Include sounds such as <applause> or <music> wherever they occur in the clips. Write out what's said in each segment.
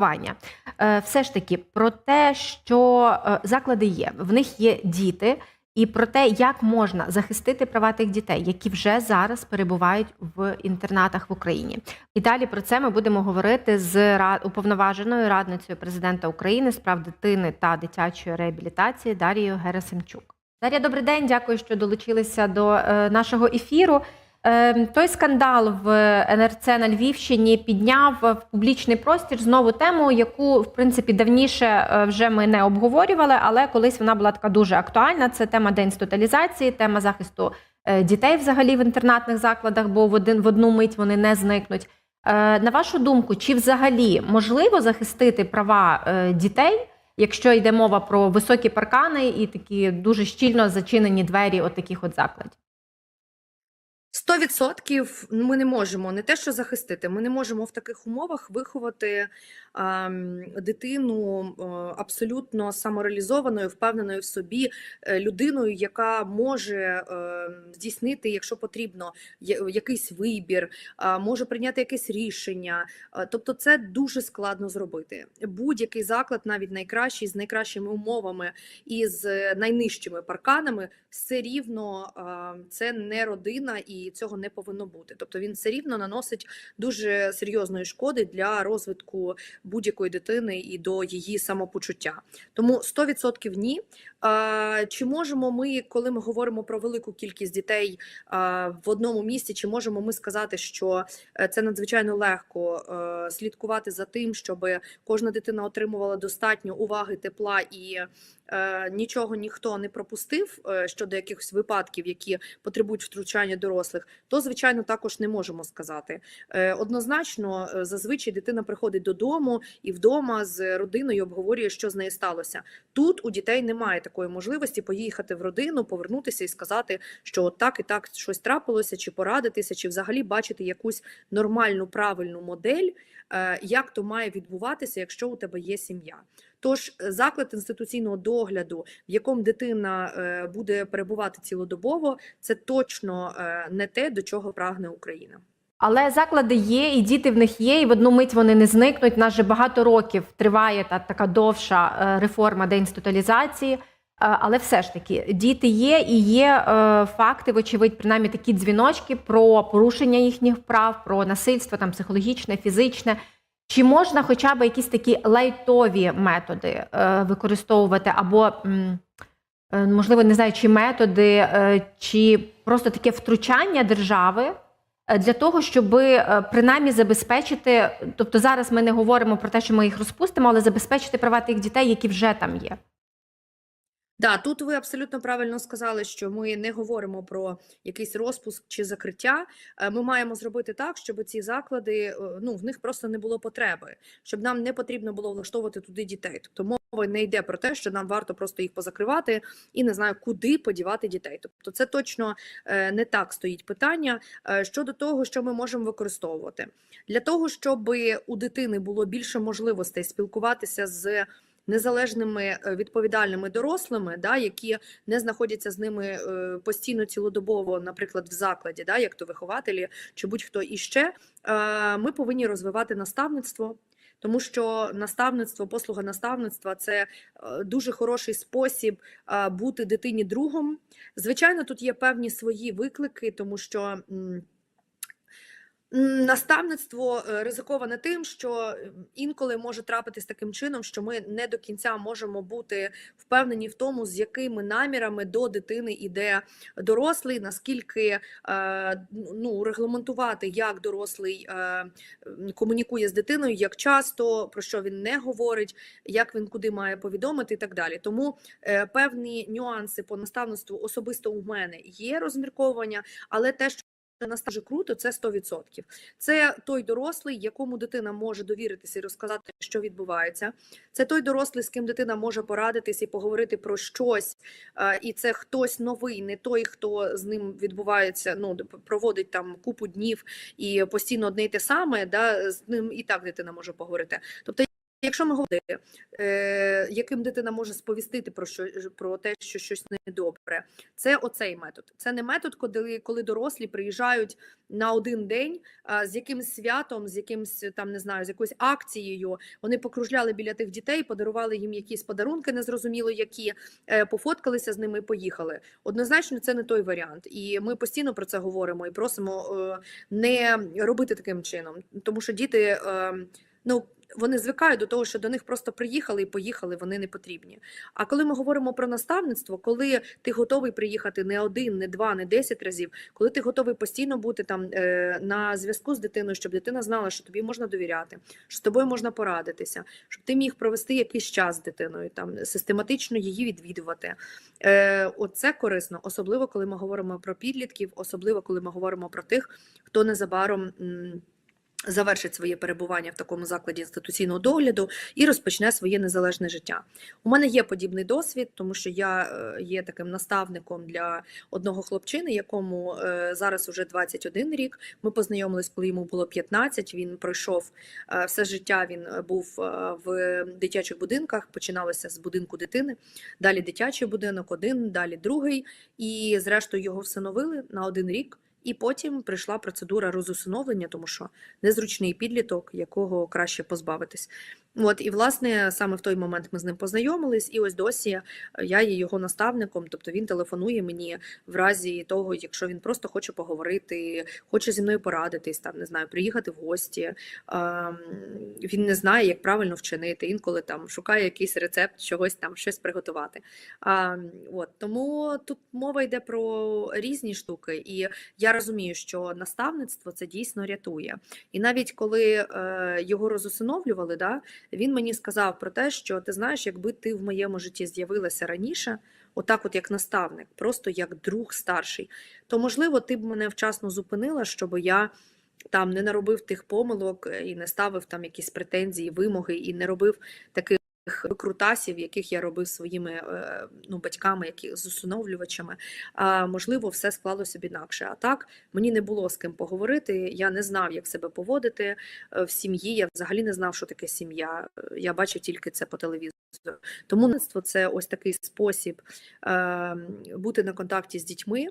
Ваня, е, все ж таки про те, що е, заклади є, в них є діти, і про те, як можна захистити права тих дітей, які вже зараз перебувають в інтернатах в Україні. І далі про це ми будемо говорити з уповноваженою радницею президента України з прав дитини та дитячої реабілітації Дарією Герасимчук. Дар'я, добрий день. Дякую, що долучилися до е, нашого ефіру. Е, Той скандал в НРЦ на Львівщині підняв в публічний простір знову тему, яку в принципі давніше е, вже ми не обговорювали, але колись вона була така дуже актуальна. Це тема деінституалізації, тема захисту е, дітей взагалі в інтернатних закладах, бо в один в одну мить вони не зникнуть. Е, На вашу думку, чи взагалі можливо захистити права дітей, якщо йде мова про високі паркани і такі дуже щільно зачинені двері от таких от закладів? Сто відсотків ми не можемо не те, що захистити. Ми не можемо в таких умовах виховати а, дитину е, абсолютно самореалізованою, впевненою в собі е, людиною, яка може е, здійснити, якщо потрібно, якийсь вибір, а, може прийняти якесь рішення. Тобто, це дуже складно зробити. Будь-який заклад, навіть найкращий, з найкращими умовами і з найнижчими парканами, все рівно а, це не родина і цього не повинно бути. Тобто він все рівно наносить дуже серйозної шкоди для розвитку будь-якої дитини і до її самопочуття. Тому 100% ні. Чи можемо ми, коли ми говоримо про велику кількість дітей в одному місці, чи можемо ми сказати, що е, це надзвичайно легко е, слідкувати за тим, щоб кожна дитина отримувала достатньо уваги, тепла і нічого ніхто не пропустив е, щодо якихось випадків, які потребують втручання дорослих, то звичайно також не можемо сказати. Е, Однозначно, е, зазвичай дитина приходить додому і вдома з родиною обговорює, що з нею сталося. Тут у дітей немає такої можливості поїхати в родину, повернутися і сказати, що от так і так щось трапилося, чи порадитися, чи взагалі бачити якусь нормальну правильну модель, е, як то має відбуватися, якщо у тебе є сім'я. Тож е, заклад інституційного догляду, в якому дитина е, буде перебувати цілодобово, це точно е, не те, до чого прагне Україна. Але заклади є, і діти в них є, і в одну мить вони не зникнуть. У нас же багато років триває та така довша реформа деінституалізації. Але все ж таки діти є і є факти, вочевидь, принаймні такі дзвіночки про порушення їхніх прав, про насильство, там психологічне, фізичне. Чи можна хоча б якісь такі лайтові методи е, використовувати, або е, можливо, не знаю, чи методи, е, чи просто таке втручання держави для того, щоб принаймні забезпечити, тобто зараз ми не говоримо про те, що ми їх розпустимо, але забезпечити права тих дітей, які вже там є. Да, тут ви абсолютно правильно сказали, що ми не говоримо про якийсь розпуск чи закриття. Е, Ми маємо зробити так, щоб ці заклади е, ну в них просто не було потреби, щоб нам не потрібно було влаштовувати туди дітей. Тобто мова не йде про те, що нам варто просто їх позакривати і не знаю, куди подівати дітей. Тобто, це точно е, не так стоїть питання щодо того, що ми можемо використовувати для того, щоб у дитини було більше можливостей спілкуватися з незалежними е, відповідальними дорослими, да, які не знаходяться з ними е, постійно цілодобово, наприклад, в закладі, да, як то вихователі чи будь-хто іще, е, ми повинні розвивати наставництво. Тому що наставництво, послуга наставництва це дуже хороший спосіб бути дитині другом. Звичайно, тут є певні свої виклики, тому що. Наставництво е, ризиковане тим, що е, інколи може трапитись таким чином, що ми не до кінця можемо бути впевнені в тому, з якими намірами до дитини йде дорослий, наскільки е, ну, регламентувати, як дорослий комунікує з дитиною, як часто, про що він не говорить, як він куди має повідомити і так далі. Тому певні нюанси по наставництву особисто у мене є розмірковання, але те, що Настав дуже круто, це 100%. Це той дорослий, якому дитина може довіритися і розказати, що відбувається. Це той дорослий, з ким дитина може порадитись і поговорити про щось. І це хтось новий, не той, хто з ним відбувається, ну проводить там купу днів і постійно одне й те саме. Да, з ним і так дитина може поговорити. Тобто Якщо ми говоримо, е, яким дитина може сповістити про що про те, що щось недобре, це оцей метод. Це не метод, коли, коли дорослі приїжджають на один день а, з якимось святом, з якимсь там не знаю, з якоюсь акцією. Вони покружляли біля тих дітей, подарували їм якісь подарунки, незрозуміло які, е, пофоткалися з ними і поїхали. Однозначно, це не той варіант, і ми постійно про це говоримо і просимо е, не робити таким чином, тому що діти. е, Ну, вони звикають до того, що до них просто приїхали і поїхали, вони не потрібні. А коли ми говоримо про наставництво, коли ти готовий приїхати не один, не два, не десять разів, коли ти готовий постійно бути там е, на зв'язку з дитиною, щоб дитина знала, що тобі можна довіряти, що з тобою можна порадитися, щоб ти міг провести якийсь час з дитиною, там систематично її відвідувати. Е, Оце корисно, особливо коли ми говоримо про підлітків, особливо коли ми говоримо про тих, хто незабаром. Завершить своє перебування в такому закладі інституційного догляду і розпочне своє незалежне життя. У мене є подібний досвід, тому що я е, є таким наставником для одного хлопчини, якому е, зараз уже 21 рік. Ми познайомились, коли йому було 15. Він пройшов е, все життя. Він був в дитячих будинках. Починалося з будинку дитини, далі дитячий будинок, один, далі другий. І зрештою його всиновили на один рік. І потім прийшла процедура розусиновлення, тому що незручний підліток, якого краще позбавитись. От і власне саме в той момент ми з ним познайомились, і ось досі е, я є його наставником. Тобто він телефонує мені в разі того, якщо він просто хоче поговорити, хоче зі мною порадитись, там не знаю, приїхати в гості. ем, Він не знає, як правильно вчинити. Інколи там шукає якийсь рецепт, чогось там щось приготувати. А, от тому тут мова йде про різні штуки, і я розумію, що наставництво це дійсно рятує. І навіть коли е, його розусиновлювали, да, він мені сказав про те, що ти знаєш, якби ти в моєму житті з'явилася раніше, отак, от як наставник, просто як друг старший, то можливо ти б мене вчасно зупинила, щоб я. Там не наробив тих помилок е, і не ставив там якісь претензії, вимоги, і не робив таких викрутасів, яких я робив своїми е, ну, батьками, які з усиновлювачами. Можливо, все склалося б інакше. А так мені не було з ким поговорити. Я не знав, як себе поводити е, в сім'ї. Я взагалі не знав, що таке сім'я. Е, Я бачив тільки це по телевізору. Тому це ось такий спосіб е, бути на контакті з дітьми.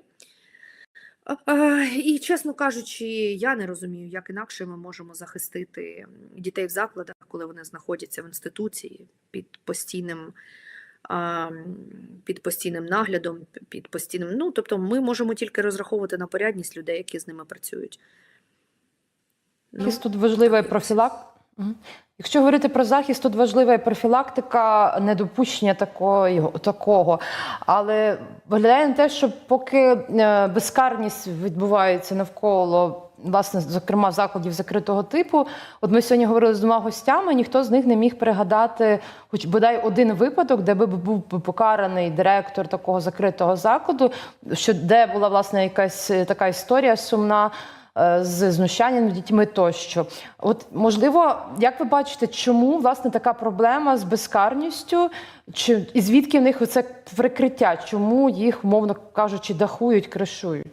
А, І, чесно кажучи, я не розумію, як інакше ми можемо захистити дітей в закладах, коли вони знаходяться в інституції під постійним. Під постійним наглядом, під постійним. Ну, тобто, ми можемо тільки розраховувати на порядність людей, які з ними працюють. Ну, тут важлива профілак. Якщо говорити про захист, тут важлива і профілактика недопущення такої, такого. Але виглядає на те, що поки е, безкарність відбувається навколо, власне, зокрема, закладів закритого типу, от ми сьогодні говорили з двома гостями, ніхто з них не міг пригадати хоч бодай один випадок, де би був покараний директор такого закритого закладу, що де була власне якась е, така історія сумна з знущанням дітьми тощо. От можливо, як ви бачите, чому власне така проблема з безкарністю, чи і звідки в них оце прикриття? Чому їх, мовно кажучи, дахують, кришують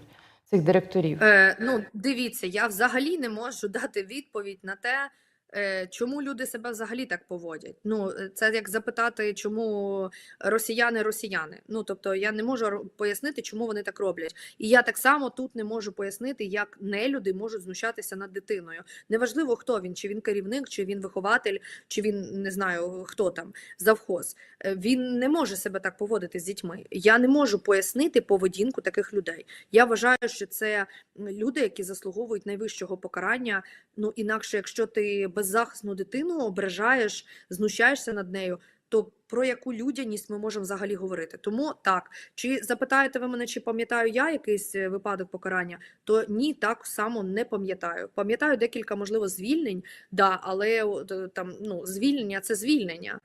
цих директорів? Е, ну, дивіться, я взагалі не можу <laughs> дати відповідь на те, е, чому люди себе взагалі так поводять. Ну, е, це як запитати, чому росіяни росіяни. Ну, тобто, я не можу пояснити, чому вони так роблять. І я так само тут не можу пояснити, як нелюди можуть знущатися над дитиною. Неважливо, хто він, чи він керівник, чи він вихователь, чи він не знаю хто там, завхоз. Е, Він не може себе так поводити з дітьми. Я не можу пояснити поведінку таких людей. Я вважаю, що це люди, які заслуговують найвищого покарання. Ну інакше, якщо ти беззахисну дитину ображаєш, знущаєшся над нею, то про яку людяність ми можемо взагалі говорити? Тому так, чи запитаєте ви мене, чи пам'ятаю я якийсь е, випадок покарання? То ні, так само не пам'ятаю. Пам'ятаю декілька, можливо, звільнень, да, але там ну звільнення це звільнення.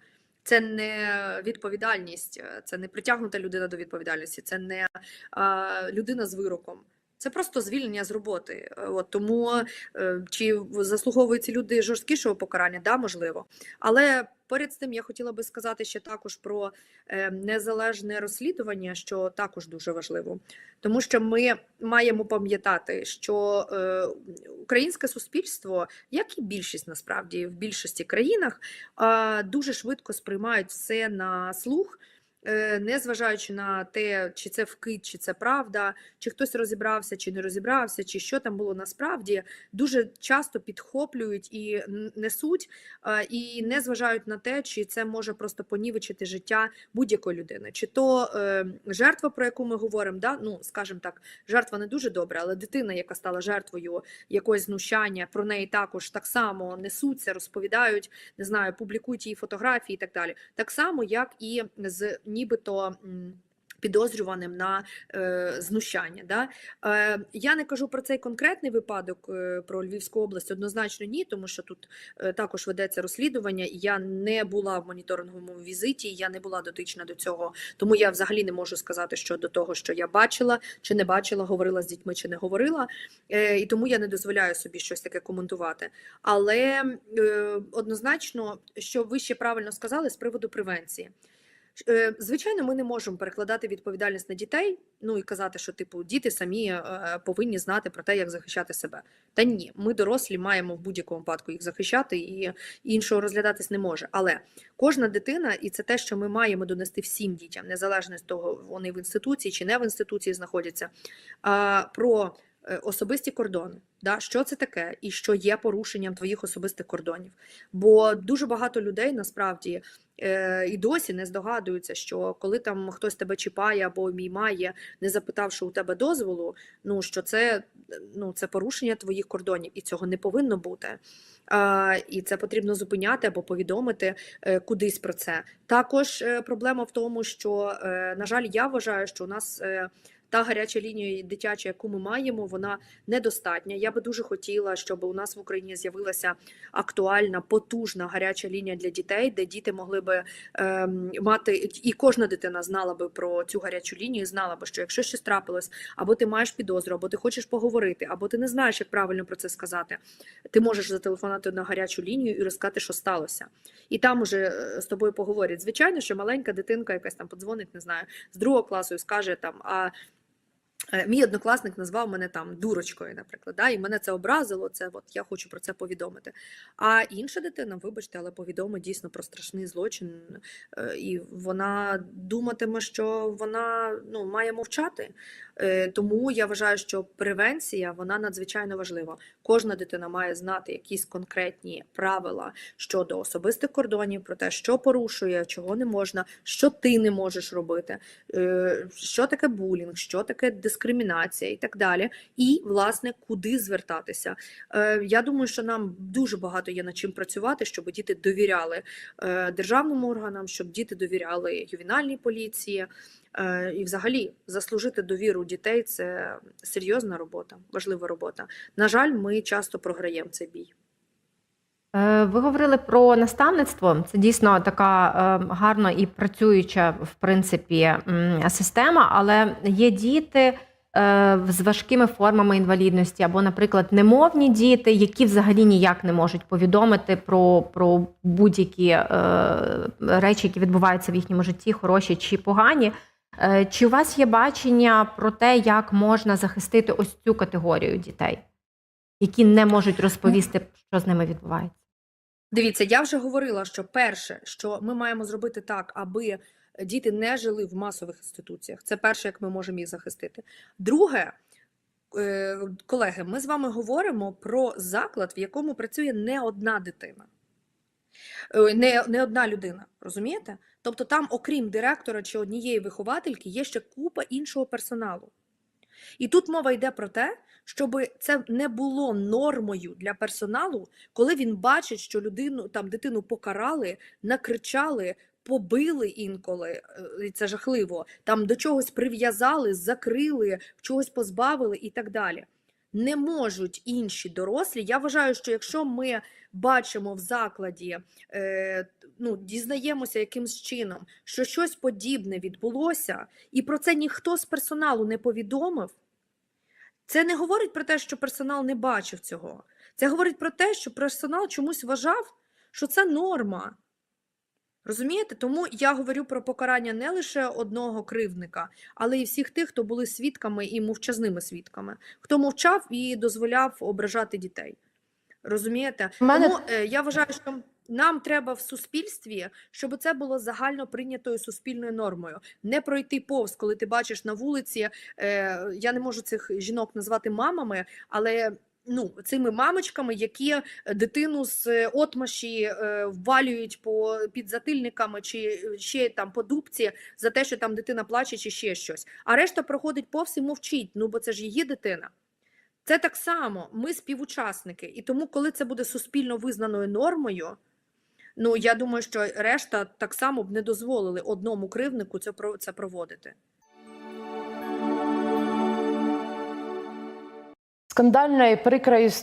Це не відповідальність, е, це не притягнута людина до відповідальності, це не а, людина з вироком. Це просто звільнення з роботи. Е, От, тому е, чи заслуговують ці люди жорсткішого покарання? Да, можливо. Але поряд з тим я хотіла би сказати ще також про е, незалежне розслідування, що також дуже важливо. Тому що ми маємо пам'ятати, що українське суспільство, як і більшість насправді в більшості країнах, дуже швидко сприймають все на слух. Е, Не зважаючи на те, чи це вкид, чи це правда, чи хтось розібрався, чи не розібрався, чи що там було насправді, дуже часто підхоплюють і несуть, і не зважають на те, чи це може просто понівечити життя будь-якої людини. Чи то е, жертва, про яку ми говоримо, да? ну скажімо так, жертва не дуже добра, але дитина, яка стала жертвою якогось знущання, про неї також так само несуться, розповідають, не знаю, публікують її фотографії і так далі. Так само, як і з нібито. Підозрюваним на е, знущання. Да? Е, я не кажу про цей конкретний випадок е, про Львівську область, однозначно ні, тому що тут е, також ведеться розслідування, і я не була в моніторинговому візиті, я не була дотична до цього, тому я взагалі не можу сказати, що до того, що я бачила чи не бачила, говорила з дітьми чи не говорила, е, і тому я не дозволяю собі щось таке коментувати. Але е, однозначно, що ви ще правильно сказали з приводу превенції. Е, Звичайно, ми не можемо перекладати відповідальність на дітей, ну і казати, що типу діти самі е, повинні знати про те, як захищати себе. Та ні, ми дорослі маємо в будь-якому випадку їх захищати, і іншого розглядатись не може. Але кожна дитина, і це те, що ми маємо донести всім дітям, незалежно з того, вони в інституції чи не в інституції знаходяться, про е, особисті кордони. Да, що це таке, і що є порушенням твоїх особистих кордонів? Бо дуже багато людей насправді е, і досі не здогадуються, що коли там хтось тебе чіпає або обіймає, не запитавши у тебе дозволу, ну що це, ну, це порушення твоїх кордонів, і цього не повинно бути. А, і це потрібно зупиняти або повідомити е, кудись про це. Також е, проблема в тому, що, е, на жаль, я вважаю, що у нас. е, Та гаряча лінія дитяча, яку ми маємо, вона недостатня. Я би дуже хотіла, щоб у нас в Україні з'явилася актуальна, потужна гаряча лінія для дітей, де діти могли би ем, мати, і кожна дитина знала би про цю гарячу лінію, знала би, що якщо щось трапилось, або ти маєш підозру, або ти хочеш поговорити, або ти не знаєш, як правильно про це сказати. Ти можеш зателефонувати на гарячу лінію і розказати, що сталося. І там уже е, з тобою поговорять. Звичайно, що маленька дитинка якась там подзвонить, не знаю, з другого класу і скаже там. а Мій однокласник назвав мене там дурочкою, наприклад, да, і мене це образило. Це от я хочу про це повідомити. А інша дитина, вибачте, але повідомить дійсно про страшний злочин, е, і вона думатиме, що вона ну, має мовчати. Е, Тому я вважаю, що превенція вона надзвичайно важлива. Кожна дитина має знати якісь конкретні правила щодо особистих кордонів, про те, що порушує, чого не можна, що ти не можеш робити, е, що таке булінг, що таке дискримінація і так далі. І, власне, куди звертатися. Е, Я думаю, що нам дуже багато є над чим працювати, щоб діти довіряли державним органам, щоб діти довіряли ювенальній поліції. І, взагалі, заслужити довіру дітей це серйозна робота, важлива робота. На жаль, ми часто програємо цей бій. Е, Ви говорили про наставництво. Це дійсно така е, гарна і працююча, в принципі, система, але є діти е, з важкими формами інвалідності, або, наприклад, немовні діти, які взагалі ніяк не можуть повідомити про, про будь-які речі, які відбуваються в їхньому житті, хороші чи погані. Е, Чи у вас є бачення про те, як можна захистити ось цю категорію дітей, які не можуть розповісти, що з ними відбувається? Дивіться, я вже говорила, що перше, що ми маємо зробити так, аби діти не жили в масових інституціях. Це перше, як ми можемо їх захистити. Друге, е, колеги, ми з вами говоримо про заклад, в якому працює не одна дитина. Ой, Не, не одна людина, розумієте? Тобто там, окрім директора чи однієї виховательки, є ще купа іншого персоналу. І тут мова йде про те, щоб це не було нормою для персоналу, коли він бачить, що людину там дитину покарали, накричали, побили інколи, е, і це жахливо. Там до чогось прив'язали, закрили, чогось позбавили і так далі. Не можуть інші дорослі. Я вважаю, що якщо ми бачимо в закладі, е, ну дізнаємося якимсь чином, що щось подібне відбулося, і про це ніхто з персоналу не повідомив. Це не говорить про те, що персонал не бачив цього. Це говорить про те, що персонал чомусь вважав, що це норма. Розумієте? Тому я говорю про покарання не лише одного кривдника, але й всіх тих, хто були свідками і мовчазними свідками, хто мовчав і дозволяв ображати дітей. Розумієте? Мене- Тому е, я вважаю, що нам треба в суспільстві, щоб це було загально прийнятою суспільною нормою. Не пройти повз, коли ти бачиш на вулиці. Е, я не можу цих жінок назвати мамами, але ну, цими мамочками, які дитину з е, отмаші е, ввалюють по підзатильниками чи ще там по дубці за те, що там дитина плаче, чи ще щось. А решта проходить повз і мовчить. Ну бо це ж її дитина. Це так само, ми співучасники. І тому, коли це буде суспільно визнаною нормою, ну я думаю, що решта так само б не дозволили одному кривнику це це проводити. Скандальна і прикра історія.